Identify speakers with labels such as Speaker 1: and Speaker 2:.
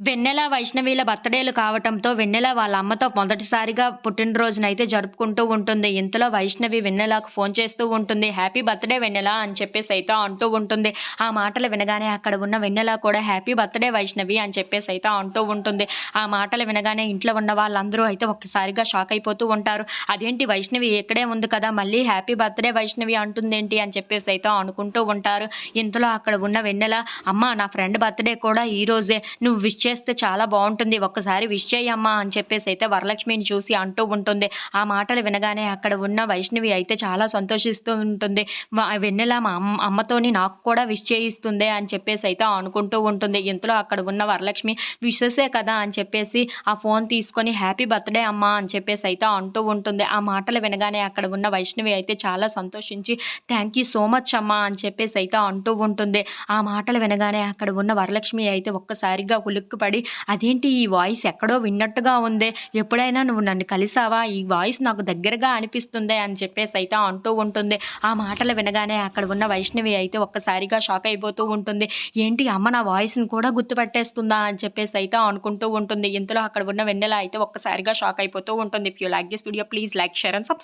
Speaker 1: వెన్నెల వైష్ణవిల బర్త్డేలు కావటంతో వెన్నెల వాళ్ళ అమ్మతో మొదటిసారిగా పుట్టినరోజునైతే జరుపుకుంటూ ఉంటుంది. ఇంతలో వైష్ణవి వెన్నెలకు ఫోన్ చేస్తూ ఉంటుంది. హ్యాపీ బర్త్డే వెన్నెల అని చెప్పేసి అయితే అంటూ ఉంటుంది. ఆ మాటలు వినగానే అక్కడ ఉన్న వెన్నెల కూడా హ్యాపీ బర్త్డే వైష్ణవి అని చెప్పేసి అయితే అంటూ ఉంటుంది. ఆ మాటలు వినగానే ఇంట్లో ఉన్న వాళ్ళందరూ అయితే ఒక్కసారిగా షాక్ అయిపోతూ ఉంటారు. అదేంటి వైష్ణవి ఇక్కడే ఉంది కదా మళ్ళీ హ్యాపీ బర్త్డే వైష్ణవి అంటుందేంటి అని చెప్పేసి అయితే అనుకుంటూ ఉంటారు. ఇంతలో అక్కడ ఉన్న వెన్నెల అమ్మ నా ఫ్రెండ్ బర్త్డే కూడా ఈరోజే నువ్వు విష్ చేస్తే చాలా బాగుంటుంది. ఒక్కసారి విష్ చేయమ్మా అని చెప్పేసి అయితే వరలక్ష్మిని చూసి అంటూ ఉంటుంది. ఆ మాటలు వినగానే అక్కడ ఉన్న వైష్ణవి అయితే చాలా సంతోషిస్తూ ఉంటుంది. మా వెన్నెల మా అమ్మ అమ్మతోని నాకు కూడా విష్ చేయిస్తుంది అని చెప్పేసి అయితే అనుకుంటూ ఉంటుంది. ఇంతలో అక్కడ ఉన్న వరలక్ష్మి విషసే కదా అని చెప్పేసి ఆ ఫోన్ తీసుకొని హ్యాపీ బర్త్డే అమ్మా అని చెప్పేసి అయితే అంటూ ఉంటుంది. ఆ మాటలు వినగానే అక్కడ ఉన్న వైష్ణవి అయితే చాలా సంతోషించి థ్యాంక్ యూ సో మచ్ అమ్మా అని చెప్పేసి అయితే అంటూ ఉంటుంది. ఆ మాటలు వినగానే అక్కడ ఉన్న వరలక్ష్మి అయితే ఒక్కసారిగా పడి అదేంటి ఈ వాయిస్ ఎక్కడో విన్నట్టుగా ఉందే? ఎప్పుడైనా నువ్వు నన్ను కలిసావా? ఈ వాయిస్ నాకు దగ్గరగా అనిపిస్తుంది? అని చెప్పేసి అయితే అంటూ ఉంటుంది. ఆ మాటలు వినగానే అక్కడ ఉన్న వైష్ణవి అయితే ఒక్కసారిగా షాక్ అయిపోతూ ఉంటుంది. ఏంటి అమ్మ నా వాయిస్ని కూడా గుర్తుపట్టేస్తుందా? అని చెప్పేసి అయితే అనుకుంటూ ఉంటుంది. ఇంతలో అక్కడ ఉన్న వెన్నెల అయితే ఒక్కసారిగా షాక్ అయిపోతూ ఉంటుంది. If you like this video please like share and subscribe